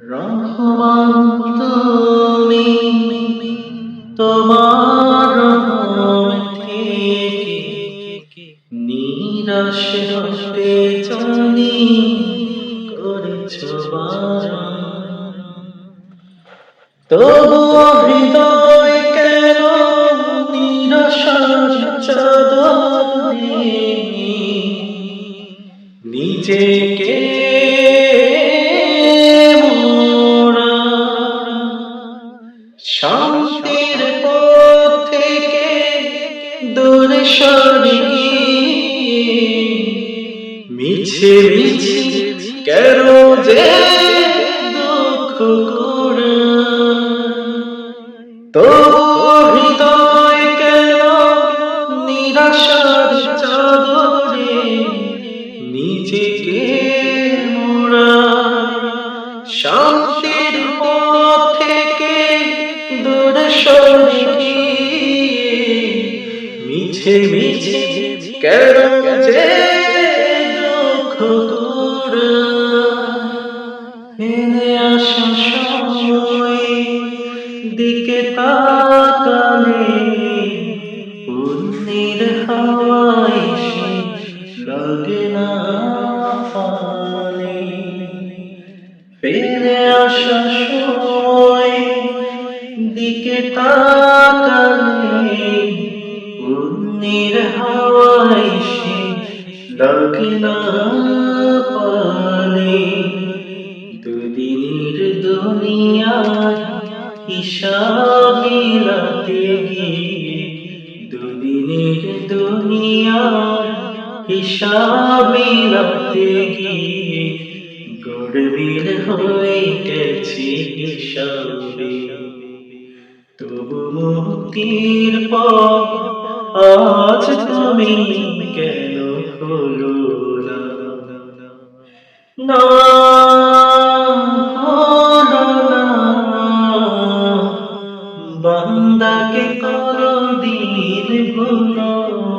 রহমান তুমি তোমার নিরাশ হতে জানি। তবুও হৃদয় কেন নিরাশার নিজেকে শান্তির থেকে দূরে সরে মিছে মিছে কেন যে দুঃখ তো নিজেকে মোড়া? শান্তির মিছে কেন যে ফিরে আসা সময় দিকে তাকালে পুণ্যের হাওয়ায় লাগে না পানে ফিরে আসা সময় দিকে তাকালে পুণ্যের হাওয়ায় সে লাগে না পানে দুদিনের দুনিয়ায় হিসাব মিলাতে গিয়ে দুদিনের দুনিয়ায় হিসাব মিলাতে গিয়ে গড়মিল হয়ে গেছে তবু মুক্তির পর আজ তুমি কেন হলো না? বান্দাকে করো দিল ভুলো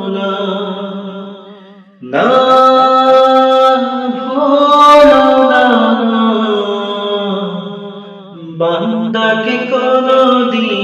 না। না করো দিল